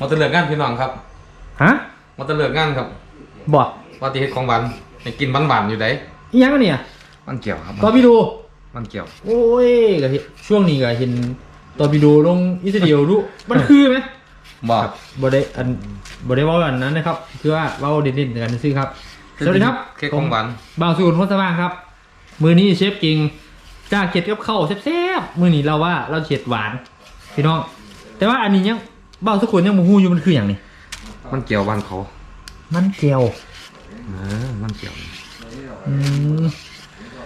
มันจะเลือกงานพี่น้องครับฮะมันจะเลือกงานครับบอกว่าที่เฮ็ดของหวานให้กินหวานๆอยู่ไดอีหยังอันเนี่ยมันเกี่ยวครับ ตอร์ปิโดมันเกี่ยว โอ้ยก็เห็นช่วงนี้ก็เห็นตอร์ปิโดลงอิสราเอลรู้มันคือไหมบอกบ่ได้อันบ่ได้เว่าอันนั้นนะครับคือว่าเว้าเด่นๆกันซื่อครับสวัสดีครับเค้กของหวานบ่าวสูนพลสว่างครับ มือนี้เชฟกิงจ้าเข็ดกับข้าวแซ่บๆมือนี้เราว่าเราเข็ดหวานพี่น้องแต่ว่าอันนี้ยัง บ่าวสุกคนยังบ่ฮู้อยู่มันคืออย่างนี้มันเกี่ยวบ้านเขามันเจียวเออมันเกี่ยวอืม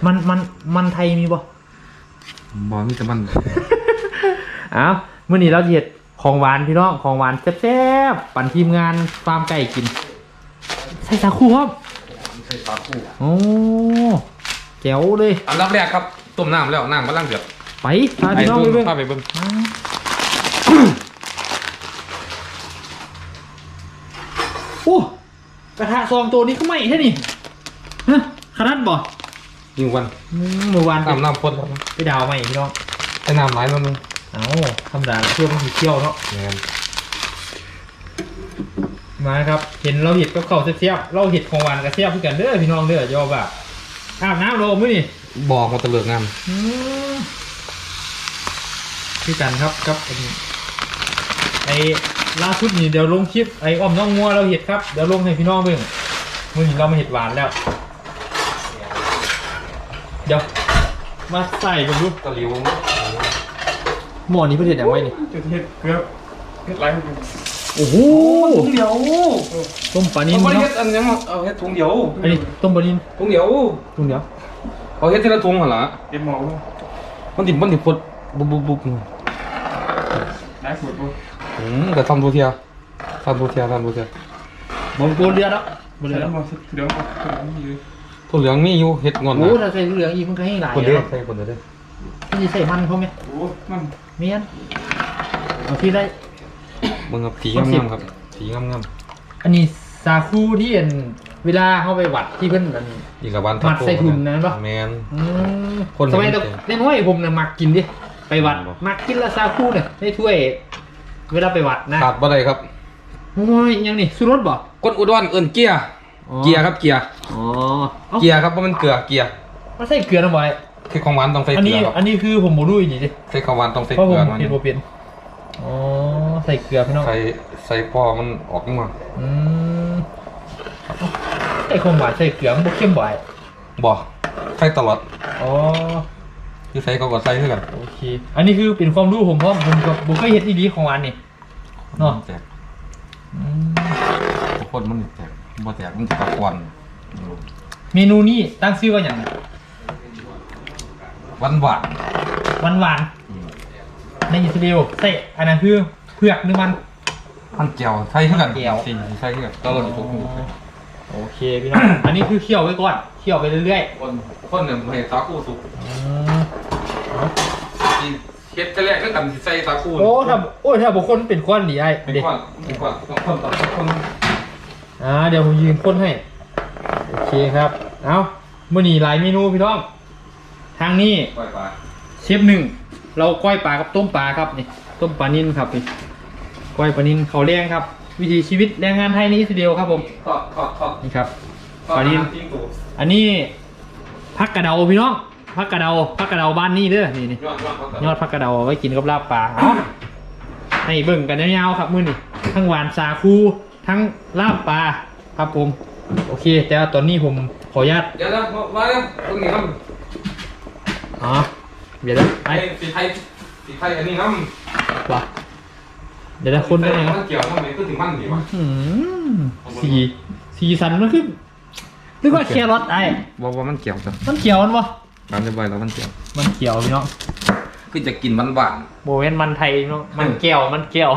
มันมันมันไทยมีบ่บอมีแต่มัน อ้าวมื่อนี้เราจะเห็ดของหวานพี่น้องของหวานแซ่บๆปั่นทีมงานฟาร์มไก่กิน ใส่สาคูครับใส่ปลาคู่โอ้แจ๋วเลย อันดับแรกครับต้มน้ำแล้วน้ำกำลังเดือดไปพาพี่น้องไปเบิ่งพาไปเบิ่ง กระทะซองตัวนี้ก็ไม่ใช่นี่ฮะขนาดบ่ยิงวันอืมเมื่อวานไปน้ำน้ำพ่นแล้วนะไปดาวใหม่พี่น้องใช้น้ำหลายนิดนึงเอ้าธรรมดาเพื่อมันสีเที่ยวเนาะ แม่นมาครับ เห็นเราเห็ดกับข้าวเสียบๆเราเห็ดของหวานกับเสียบเพื่อกันเด้อพี่น้องเด้อยอบ่าอาบน้ำโลมื้อนี่บอกมันจะเลือกงานอืมพี่กันครับครับอันนี้ไอ้ ล่าสุดนี่เดี๋ยวลงคลิปไอ้อ้อมน้องงัวเราเห็ดครับเดี๋ยวลงให้พี่น้องเบิ่งมื้อนี้เรามาเห็ดหวานแล้ว เดี๋ยวมาใส่กันดูตะหลิวหม้อนี้เพื่อเห็ดอย่างไว้นี่จุดเห็ดเกลือเห็ดไรให้ดูโอ้โหถุงเดียวต้มปลานินเอาพี่น้เฮ็องดอันยังเอาเฮ็ดถุงเดียวอันนี้ต้มปลานินถุงเดียวถุงเดียวเอาเฮ็ดทีละถุงเหรอล่ะเต็มหม้อเลยมันติดมันติดพดบุบบุบบุบได้สูตรปุ๊บ อืมแต่ทำตัวเทียทำตัวเทียทำตัวเทียบนโกนเรือแล้วบนใส่เรือแล้แล้ววมาเดี๋ยวเอาเกลือนี่เลยตัวเหลืองมีอยู่เฮ็ดงอนโอ้นะถ้าใส่เหลืองอีกมันก็ให้หลายคนเดียวเนาะใส่คนเดียวได้นี่ใส่มันเขาไหมโอ้มันเมียนเอาที่ได้มึงครับสีคนสิบงามๆครับสีงามอันนี้สาคูที่เห็นเวลาเข้าไปวัดที่เพิ่นอันนี้ๆอีกละวันมัดใส่ถุงนั้นปะแมนอืมคนสมัยเห็นแต่เจ๋งเล่นน้อยผมเนี่ยมักกินดิไปวัดอืมมักกินละสาคูเนี่ยได้ถ้วย เวลาไปวัดนะขาดบ่ได้ครับโอ้ยยังนี่สุรสบ่ก้นอุดรเอิ้นเกียร์อ๋อเกียร์ครับเกียร์อ๋อเอ้าเกียร์ครับเพราะมันเกลือเกียร์มันใส่เกลือนะบอยคือของหวานต้องใส่อันเกลืนี้อครับอันนี้คือผมบ่รู้อีกนี่ดิใส่ของหวานต้องใส่เพราะเกผลืมอหน่อยเห็นบ่เป็นอ๋อใส่เกลือพี่น้องใส่ใส่พอมันออกมาอืมไอ้ความหวานใส่เกลือมันบ่เข้มบ่อยบ่ใส่ตลอดอ๋อ คือใส่เขาก็ใส่เท่ากันโอเค อันนี้คือเป็นความรู้ผมเพราะผมก็บ่เคยเห็นดีๆของหวานนี่ เนาะแจกอืมทุกคนมันแจกบ่แจกมันจะตะกวนเมนูนี้ตั้งชื่อว่าอย่างหวานหวานหวานหวานๆในอิสราเอลใส่อันนั้นคือเผือกหรือมัน มันเจียวใส่เท่ากันมันเจียวจริงใส่เท่ากันตลอดทุกคนโอเคพี่น้อง อันนี้คือเคี่ยวไว้ก่อนเคี่ยวไปเรื่อยคนคนเนี่ยให้สาคูสุกๆอืมเอา ที่เฮ็ดแต่แรกก็กันสิใส่สาคูโอ้ถ้าโอ้ถ้าบุคคลเป็นคนดีไอ้เป็นเด็กคนเป็นคนต้องคนต้องคนอ่าเดี๋ยวผมยืนคนให้โอเคครับเอามื่อนี้หลายเมนูพี่น้อง ทางนี้ปล่อยปลาเชฟหนึ่งเราก้อยปลากับต้มปลาครับนี่ต้มปลานิ่นครับนี่ก้อยปลานิ่นเขาวแรงครับ วิถีชีวิตแรงงานไทยในอิสราเอลครับผมทอดทอดทอดนี่ครับทอดปลานิ่นทิ้งตู้อันนี้พักกระเดาพี่น้อง พักกระเดาพักกระเดาบ้านนี่เด้อนี่นี่ยอดยอดทอดยอดพักกระเดาเอาไว้กินกับลาบปลาเอาให้เบิ่งกันยาวๆครับมื้อนี้ทั้งหวานสาคูทั้งลาบปลาครับผม โอเค แต่ว่าตอนนี้ผมขออนุญาตเดี๋ยวนะมามาเนี่ยตรงนี้ครับอ๋อเดี๋ยวนะไปไอ้สีไทยสีไทยอันนี้น้ำว่ะเดี๋ยวนะคนได้ไหมครับมันเกี่ยวมันไม่ก็ถึงมันดีวะอืมสีสีสันมันคือนึกว่าแครอทไอ้บอกว่ามันเกี่ยวจ้ะมันเขียวมันวะ ตามจะไปแล้วมันเกี่ยวมันเขียวพี่น้องคือจะกินมันหวานโบเวนมันไทยเนาะมันแก้วมันแก้ว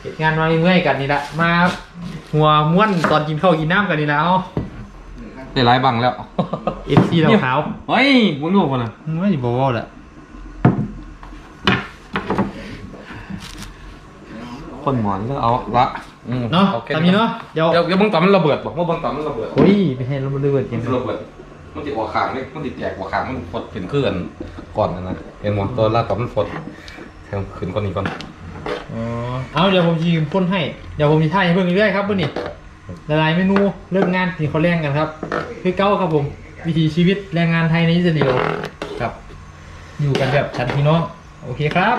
เหตุงานมาเมื่อยกันนี่ละมาหัวม้วนตอนกินข้าวกินน้ำกันนี่แล้วได้หลายบังแล้วเอฟซีเราขาวเฮ้ยมึงดูคนน่ะไม่บอกว่าแหละคนหมอนก็เอาละอืม เนาะอแค่ตามนี้เนาะเดี๋ยวเดี๋ยวเดี๋ยวบังตอมมันระเบิดบอกว่าบังตอมมันระเบิดโอ้ยไปให้เรามาเลือดมัยันงจะระเบิด มันติดหัวขางเลยมันติดแตกหัวขางมันฟดเป็นเคลื่อนก่อนนะนะเห็นหมดตัวลาตอมมันฟดแทงขึ้นก่อนนี้ก่อนอ๋อเอาเดี๋ยวผมจะพ่นให้เดี๋ยวผมจะถ่ายให้เพิ่งเรื่อยๆครับเพื่อนนี่ละลายเมนูเลิกงานที่เขาแรงกันครับคือเก้าครับผม วิถีชีวิตแรงงานไทยในอิสราเอลครับ อยู่กันแบบฉันพี่น้องโอเคครับ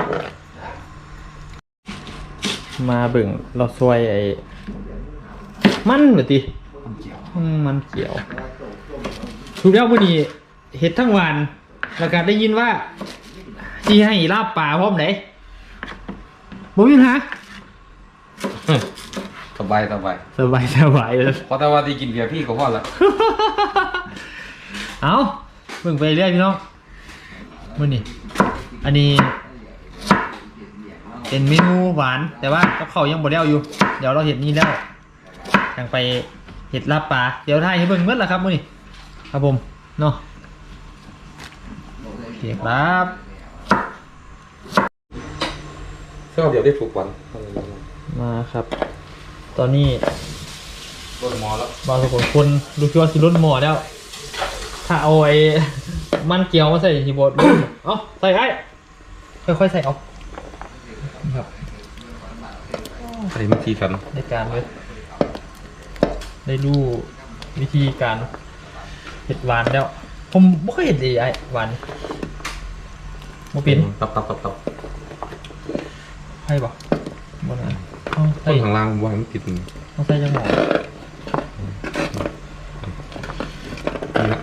มาเบิ่งเราซวยไอ้มันเหรอติอืมมันเกี่ยว ถูกแล้ววันนี้เห็ดทั้งวัน แล้วก็ได้ยินว่าที่ให้ลาบป่าพร้อมไหนบ่มีปัญหาสบายสบายสบายสบายเลยเพราะแต่ว่าที่กินเบียร์พี่ก็พอละเอาเบิ่งไปเรื่อยพี่น้องมื่อนี้อันนี้ เป็นเมนูหวานแต่ว่ากับเขาวยังบ่ได้เอาอยู่ เดี๋ยวเราเห็ดนี้แล้วยังไปเห็ดลาบปลาเดี๋ยวถ่ายให้เบิ่งเมื่อละครับมื่อนี้ครับผมเนาะโอเคครับเสื้อเดี๋ยวได้ถูกวันมาครับ ตอนนี้รถหมอแล้วบางคนคนรู้สึกว่าสิลดหมอแล้ว ถ้าเอาไอ้มันเกียวมาใส่ทีบด เอาใส่ไอ้ค่อยๆใส่เอา ใส่มาทีกันในการเลยได้รู้วิธีการเห็ดหวานแล้ว ผมไม่เคยเห็นเลยไอ้หวานโมเป็นตับตับตับตับให้ปะบนนั้นเอาต้ใส่นข้างล่างวางไม่ติดนี่เอาใส่จังหวะนะ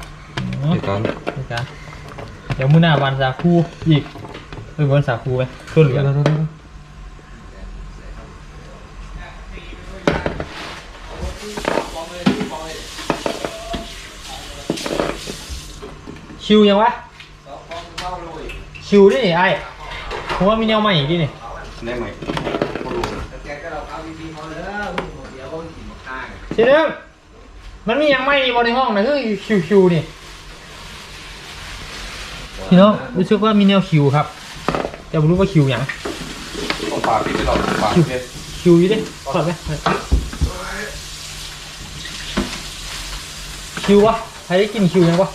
อ๋อในตอนในการเดี๋ยวมื้อหน้าวันสาคูอีกเออวันสาคูไหมช่วยเหลือ ชิวยังวะชิวดิไอ้ผมว่ามีแนวใหม่อีกดินี่ได้ไหมทีนึงมันมียังใหม่บนในห้องนะคือชิวชิวๆนี่พี่น้องรู้สึกว่ามีแนวคิวครับแต่ไม่รู้ว่าคิวยังต้องปากพี่ไปหลอดปากคิวพี่คิวอยู่ดิถอดไหมคิววะใครได้กินคิวยังวะ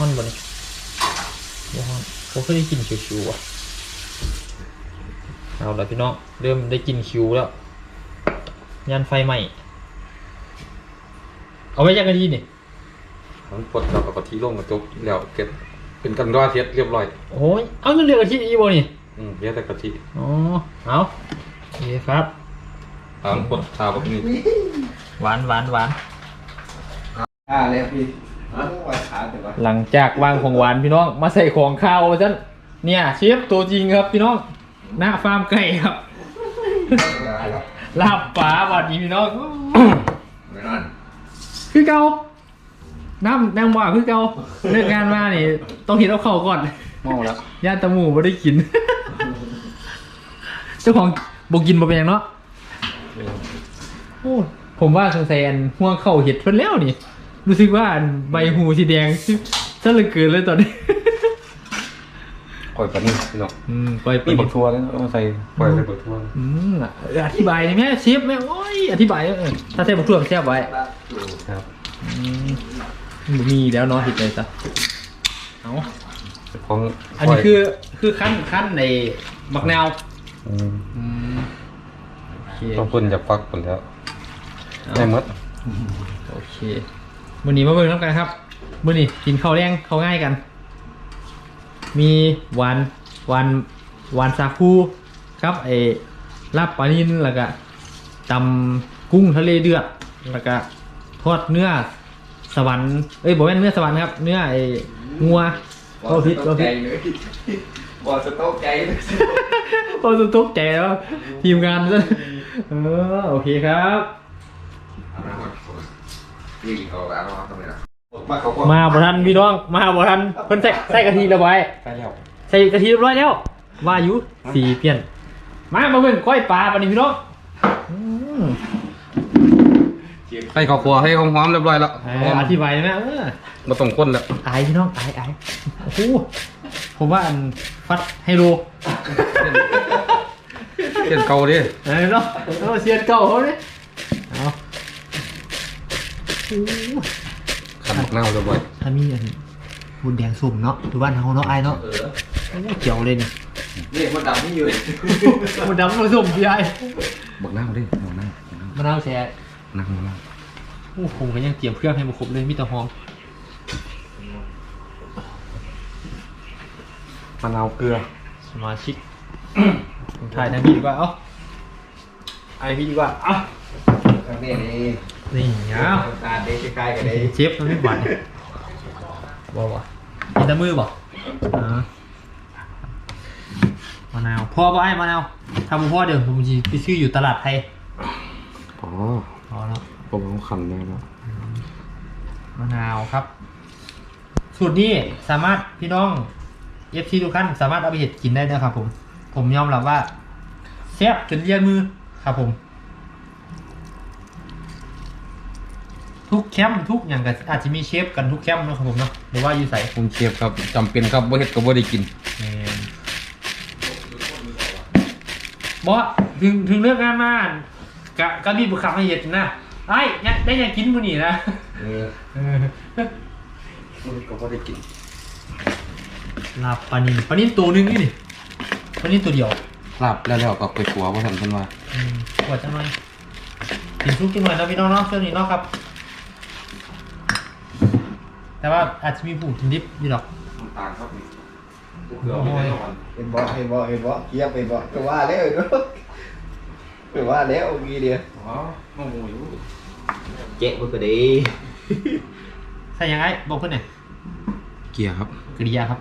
มันบ่นี่บ่ฮอนผมเคยได้กินคิวคิววะเอาละพี่น้องเริ่มได้กินคิวแล้วยันไฟใหม่ เอาไว้ยังกันดีนี่มันปลดเรากับกะทิลงมาจบแล้วเก็บเป็นกันร้อยเทียดเรียบร้อยโอ้ยเอายังเหลือกะทิอีโบนี่อืมเรียกแต่กะทิอ๋อเอาโอเคครับตามกดชาแบบนี้หวานหวานหวานอ่าเลยพี่ อะว่าขาแต่ว่าหลังจากวางของหวานพี่น้อง มาใส่ของข้าวฉันเนี่ยเชฟตัวจริงครับพี่น้อง หน้าฟาร์มไก่ครับ ลาบปลาหวัดนี้พี่น้องไม่นอนคือเกาน้ำน้ำว่าคือเกาเลิกงานมานี่ ต้องเห็นเอาเข่าก่อนเมาแล้วย่านตะหมูไม่ได้กิน เจ้าของบกินมาเป็นอย่างเนาะโอ้ผมว่าสงสัยอันห่วงเข่าเห็ดเพิ่นแล้วนี่ รู้สึกว่าอันใบหูสีแดงซะเหลือเกินเลยตอนนี้ ปล่อยปลานี่พี่น้องอืมปล่อยปีนี่บักทัวร์แล้วเอามาใส่ปล่อยใส่บักทัวร์อืมอะอธิบายได้ไหมเชฟแม่โอ้ยอธิบายเออถ้าใส่บักถั่วแซ่บไว้ครับอืมบ่มีแล้วเนาะเห็ดเลยซะเอาของอันนี้คือคือขั้นขั้นในบักนาวอืมอืมโอเคต้องเพิ่นจะฟักผลแล้วได้หมดโอเค มื้อนี้มาเบิ่งน้ำกันครับมื้อนี้กินข้าวแรงข้าวง่ายกัน มีหวานหวานหวานซาคูครับไอ้ลาบปลานินแล้วก็ตำกุ้งทะเลเดือดแล้วก็ทอดเนื้อสวรรค์เอ้ยบอกว่าเนื้อสวรรค์ครับ เนื้อไอ้งัวก็พิษก็พิษบอสโต๊ะใจเลยพอจะตกใจแล้วทีมงานซะเออโอเคครับ นี่เขาเอามาทำไมล่ะมาเขาก็มาบทันพี่น้อง มาบทันเพิ่นใส่ใส่กะทิเรียบร้อยใกล้แล้วใส่กะทิเรียบร้อยแล้วว่าอยู่สีเปลี่ยน มามาเบิ่งก้อยปลาปะนี่พี่น้องอืมให้ข้าวคั่วให้หอมๆเรียบร้อยแล้วเอ่ออธิบายได้ไหมเออมาต้องคนแล้วอายพี่น้องอายอายโอ้โหผมว่าอันฟัดไฮโลเส้นเก่าดิเออเนาะเออเสียนเก่าเขาเนี่ยเอา โอ้โหขันหน้าเรียบร้อยถ้ามีอันบุญแดงสุ่มเนาะดูบ้านเฮาเนาะอายเนาะเออโอ้เจียวเลยเนี่ยนี่มันดำนี่อยู่มันดำผสมพี่ไอ้บอกน้าดิบอกน้าบอกน้ามะนาวแช่นั่งนั่งโอ้โหก็ยังเตรียมเครื่องให้มาครบเลยมีแต่หอมมะนาวเกลือสมาชิกถ่ายทางพี่ดีกว่าเอ้าไอพี่ดีกว่าเอ้าข้างนี้ นี่นี่เอ้าตาเด็กใกล้ๆกันเลยเชฟมันไม่หวานเนี่ยบอกว่ากินแตะมือบอกอ่ามะนาวพ่อป่ะไอ้มะนาวทำพ่อเดี๋ยวผมจะไปซื้ออยู่ตลาดไทยอ๋อพอแล้วผมเอาขันแน่แล้วมะนาวครับ สูตรนี้สามารถพี่น้องเอฟทีทุกท่านสามารถเอาไปเห็ดกินได้นะครับผม ผมยอมรับว่าแซ่บจนเลียนมือครับผม ทุกแคมป์ทุกอย่างก็อาจจะมีเชฟกันทุกแคมป์เนาะครับผมเนาะหรือว่าอยู่ใส่ผมเชฟครับจำเป็นครับบ่เฮ็ดก็บ่ได้กินบอสถึงถึงเลือกงานมากะกะรีบบุกขับให้เห็ดนะไอ้เนี่ยได้ยังกินมื้อนี้นะเออเออก็บ่ได้กินลาบปลานินปลานินตัวหนึงนี่นี่ปลานินตัวเดียวลาบแล้วแล้วก็ไปขัวบ่ทันเพิ่นว่าอืมขวดจังหน่อยกินซุปจังหน่อยนะพี่น้องเนาะช่วงนี้เนาะครับ แต่ว่าอาจจะมีผู้กินดิบอยู่ดอกน้ำตาลครับนี่เกลือไม่ได้แล้วมันเห็นบ่เห็นบ่เห็นบ่เกียบเห็นบ่ก็ว่าแล้วเนาะก็ว่าแล้วเมื่อกี้เดียวอ๋อมะม่วงอยู่เจ๊มันก็ดีใส่ยังไงบอกเพื่อนหน่อยเกียร์ครับ กริยาครับ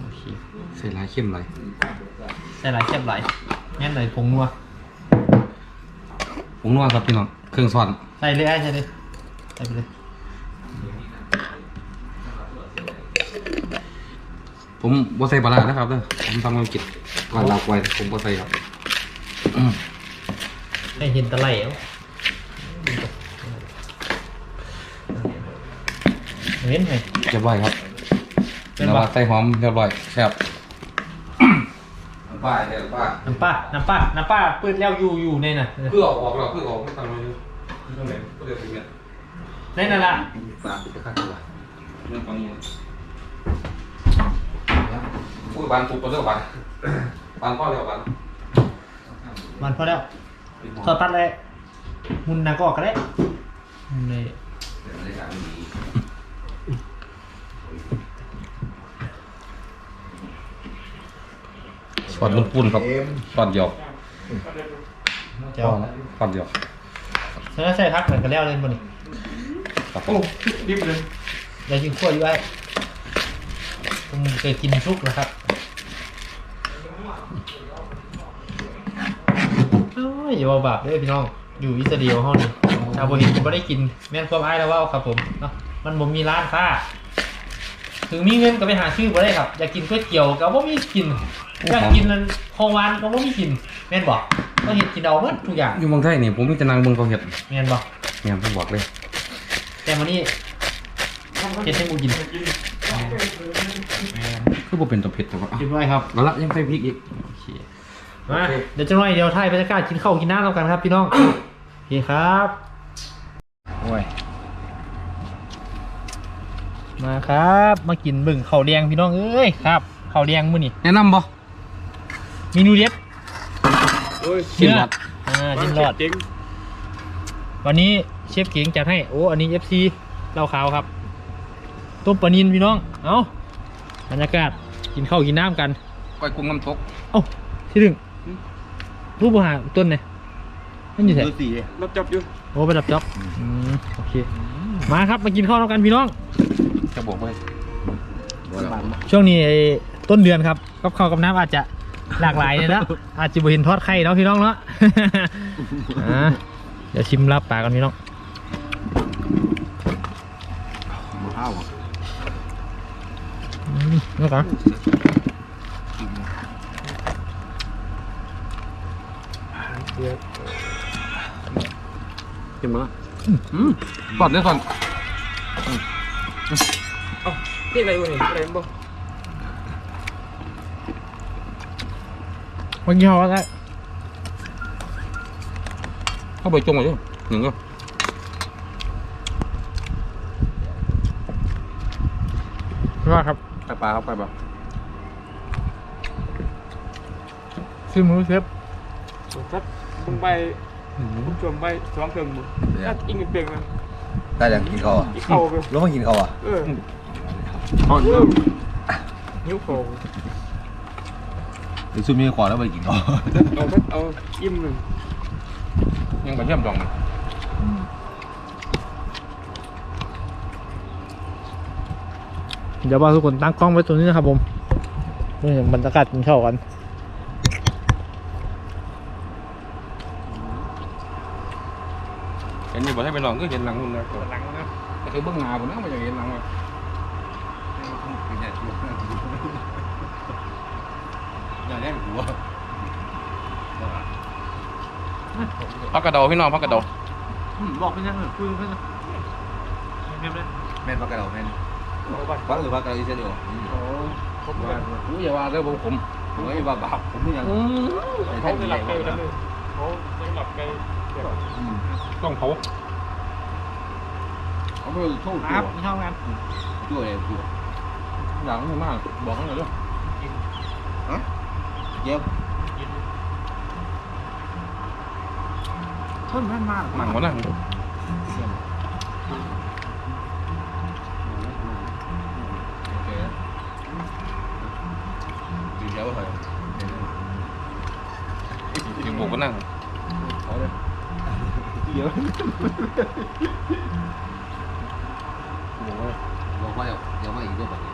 โอเคใส่ลายเข้มหลายใส่หลายแคบหลายงั้นเลยผงนัวผงนัวครับพี่น้องเครื่องซ่อนใส่เลยไอ้ใส่เลยใส่ไปเลย ผมบ่ใส่ปลาร้านะครับเด้อผมทำความกิจก่อนลาไว้ผมบ่ใส่ครับอืมให้เห็นตะไลเอาเว้นไงเรียบร้อยครับเป็นแล้วปะว่าใส่หอมเรียบร้อยแซ่บป้าเนี่ยป้าน้ำป้าน้ำป้าน้ำป้าเปิดแล้วอยู่อยู่ในน่ะเพื่อออกแล้วเพื่อออกไม่ตังเลยเรื่องไหนก็เรียกเป็นเงี้ยในนั่นละฝากไปข้างตัวเรื่องฟังนี้ พูดบานปุ๊บตัวเรื่องบานบานพ่อเรียกบานมันพอแล้วทอดตัดเลยมุนนาก็ออกก็ได้มุนเลยสอนมันปุ่นครับเอ็มสอนเดียวเจ้าสอนเดียวใส่ใส่พักเหมือนกันแล้วเลยมันนี่ครับผโอ้มรีบเลยยายกินขั้วอยู่ไอ้ผมเคยกินชุกนะครับ อ้ยอย่าว่าบาปเด้วยพี่น้อง อยู่อิสราเอลเฮานี่ชาวโบเห็นผมก็ได้กิน แม่นความอ้ายแล้วว่าครับผมเนาะมันบ่มีร้านค้าถึงมีเงินก็ไปหาซื้อบ่ได้ครับ อยากกินก๋วยเตี๋ยวก็บ่มีกิน อยากกินนั่นของหวานก็บ่มีกิน แม่นบ่ก็เห็ดกินเอาหมดทุกอย่าง อยู่เมืองไทยนี่ผมมีแต่นางเมืองเขาเห็ดแม่นบ่เนี่ยผมบอกเลย แต่วันนี้เห็ดให้หมูกินกินคือบ่เป็นตัวเผ็ดแต่ว่าเรียบร้อยครับแล้วละยังใส่พริกอีกโอเค มาเดี๋ยวจะหน่อยเดี๋ยวถ่ายบรรยากาศกินข้าวกินน้ำแล้วกันครับพี่น้องโอเคครับโอ้ยมาครับ มากินบึ่งข้าวแดงพี่น้องเอ้ยครับข้าวแดงมื้อนี้แนะนำบ่เมนูเด็ดโอ้ยกินหลอดอ่าจิ้นรอดเจ๋งวันนี้เชฟเก๋งจัดให้โอ้อันนี้ FC เหล้าขาวครับต้มปลานินพี่น้องเอาบรรยากาศกินข้าวกินน้ำกันก้อยกุ้งน้ำตกเอ้าที่หนึ่ง รูปบูหาต้นเนี่ยมันอยู่ไหนดูสีรับจับอยู่โอ้ไปดับจ็อบอืมโอเค มาครับมากินข้าวแล้วกันพี่น้อง จะบอกไว้ช่วงนี้ไอ้ต้นเดือนครับกับข้าวกับน้ำอาจจะหลากหลายเนี่ยนะอาจจะบ่เห็นทอดไข่เนาะพี่น้องเนาะอ่าเดี๋ยวชิมลาบปลากันพี่น้องข้าวอืมนี่กัน ยอะกินมาละอืมสดเนี่ยสดเอาเรียกอะไรวะเนี่ยอะไรบ้ามันยอดแล้วเข้าไปจงเลยดิหนึ่งก็ว่าครับไปปลาครับไปปลาซื้อมือเซฟครับ มึงไปมึงชวนไปสองเครื่องมึงถ้าอิงเปลี่ยนเลยได้ยังกินข้าวอะอีกเข้าไปแล้วมากินข้าวอะเอออ๋อเริ่มนิ้วโผล่หรือซุ่มมีขวานแล้วไปกินข้าวเอาถ้าเอาอิ่มหนึ่งยังไปเยี่ยมดองเลยเดี๋ยวว่าทุกคนตั้งกล้องไว้ตรงนี้นะครับผมนี่บรรยากาศกินข้าวกัน เห็นนี่บอกให้ไปลองก็เห็นหลังนู่นนะหลังนะแต่คือเบื้องหน้าผมนะมันจะเห็นหลังว่าอย่าแย่งหัวพักกระโดพี่น้องพักกระโดบอกเป็นยังไงคุยกันนะเงียบเลยแม่นปากกระเดาแม่นเอาไปฟังหรือปากกระเดาอีเซนอยู่โอ้ครบเลยอู้อย่าว่าเรื่องผมผมผมไม่ว่าบาปผมไม่ยังเขาจะหลับไปกันเลยเขาจะหลับไปเดี๋ยว ต้องเขาเขาไม่โทษครับกินข้าวกันด้วยเลยตัวอย่างนี้มากบอกเขาหน่อยด้วยเย็บเพิ่มแม่นมากหนังวะนะโอเคกินเยอะไปอยู่บุกก็นั่งเขาเลย เยอะบอกว่าเดี๋ยวมาอีกด้วยแบบนี้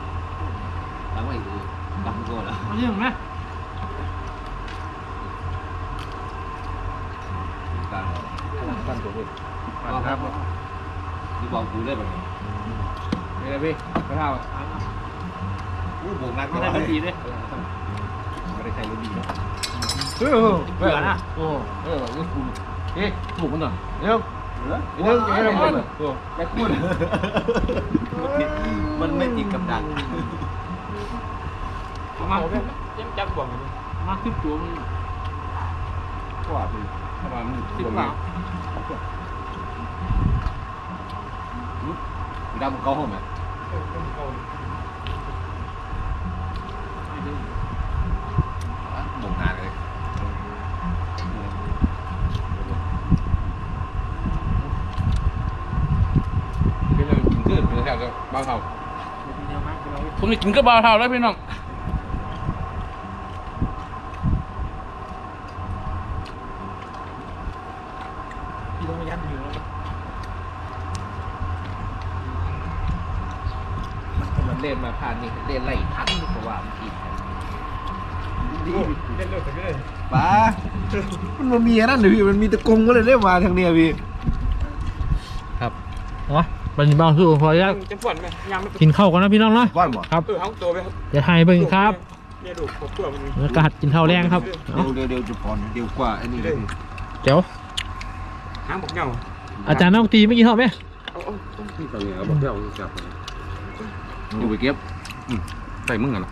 ตั้งมาอีกด้วยตั้งก่อนแล้วเอาเรื่องไหมการตั้งตัวเลยครับที่บอกกูได้แบบนี้นี่เลยพี่กระเท้าอู้บวกนักไม่ได้ไม่ดีเลยไม่ได้ใช้รถดีนะเออเบื่อนะโอ้เออเรื่องคุณเอ๊ะถูกมันหน่อยเร็วเร็วเร็วเร็วเร็วโอ้แม่คุณมันไม่ติดกับดักเอามาแบบยังจัดบ่วงอยู่มาขึ้นตัวมึงก ว่าพี่ประมาณสิบเปล่าดำเก้าห้องไหมเออเอาบ่งงานเลย พี่เลยกินขึ้นเป็นแถวบางเขา เดียวมากเรา ผมจะกินก็บางเท่าแล้วพี่น้องพี่ต้องมายัดอยู่แล้วมันเล่นมาผ่านนี่เล่นไล่ทันเพราะว่ามันกินดีเล่นเลิกไปเลยป้ามันมามีนั่นเลยพี่มันมีตะกงก็เลยเล่นมาทางเนี้ยพี่ครับ เนาะบันทึกบ้างสู้พอจะจะปวดไหมยังไม่กินข้าวกันนะพี่น้องเนาะว่านบ่ครับเออเอาตัวไปครับเดี๋ยวให้เบิ่งครับเนี่ยดูผมตัวมันบรรยากาศกินข้าวแรงครับเดี๋ยวเดี๋ยวเดี๋ยวจะพอนเดี๋ยวกว่าอันนี้เลยเดี๋ยวหางบอกเงาอาจารย์น้องตีไม่กินข้าวไหมเอาเอาที่ตอนนี้เขาบอกเที่ยวจับดูไปเก็บใส่มึงกันนะ